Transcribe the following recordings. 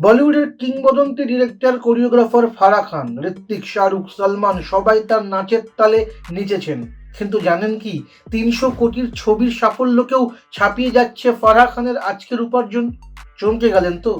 বলিউডের কিংবদন্তি director, choreographer ফারা খান ঋত্বিক শাহরুখ, সালমান, সবাই তার নাচের তালে নেচেছেন। কিন্তু জানেন কি, তিনশো কোটির ছবির সাফল্যকেও ছাপিয়ে যাচ্ছে ফারা খানের আজকের উপার্জন? চমকে গেলেন তো।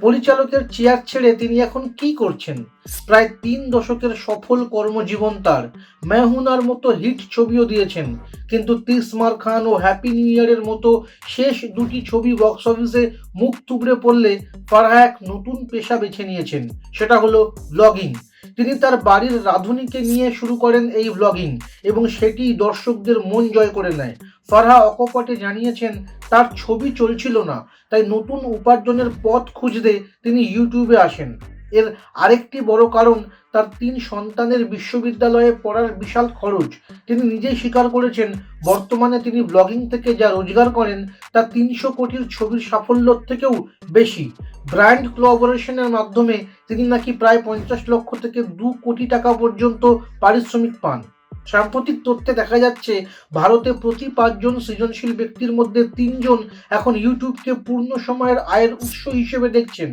পরিচালকের চেয়ার ছেড়ে তিনি এখন কি করছেন? প্রায় তিন দশকের সফল কর্মজীবন তার। মেহুনার মতো হিট ছবিও দিয়েছেন। কিন্তু তিসমার খান ও হ্যাপি নিউ ইয়ারের মতো শেষ দুটি ছবি বক্স অফিসে মুখ থুবড়ে পড়লে ফারহা এক নতুন পেশা বেছে নিয়েছেন। সেটা হলো ব্লগিং তিনি তার বাড়ির রাঁধুনিকে নিয়ে শুরু করেন এই ব্লগিং এবং সেটি দর্শকদের মন জয় করে নেয়। ফারহা অকপটে জানিয়েছেন, তার ছবি চলছিল না, তাই নতুন উপার্জনের পথ খুঁজতে তিনি ইউটিউবে আসেন। এর আরেকটি বড় কারণ, তার তিন সন্তানের বিশ্ববিদ্যালয়ে পড়ার বিশাল খরচ। তিনি নিজেই স্বীকার করেছেন, বর্তমানে তিনি ব্লগিং থেকে যা রোজগার করেন, তা তিনশো কোটির ছবির সাফল্যর থেকেও বেশি। ব্র্যান্ড কোলাবোরেশনের মাধ্যমে তিনি নাকি প্রায় পঞ্চাশ লক্ষ থেকে দু কোটি টাকা পর্যন্ত পারিশ্রমিক পান। সাম্প্রতিক তথ্যে দেখা যাচ্ছে, ভারতে প্রতি পাঁচজন সৃজনশীল ব্যক্তির মধ্যে তিনজন এখন ইউটিউবকে পূর্ণ সময়ের আয়ের উৎস হিসেবে দেখছেন।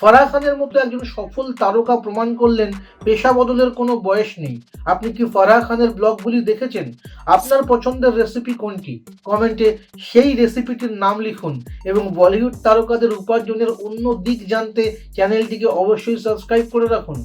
ফারাহ খানের মতো একজন সফল তারকা প্রমাণ করলেন, পেশা বদলের কোনো বয়স নেই। আপনি কি ফারাহ খানের ব্লগগুলি দেখেছেন? আপনার পছন্দের রেসিপি কোনটি? কমেন্টে সেই রেসিপিটির নাম লিখুন এবং বলিউড তারকাদের উপার্জনের অন্য দিক জানতে চ্যানেলটিকে অবশ্যই সাবস্ক্রাইব করে রাখুন।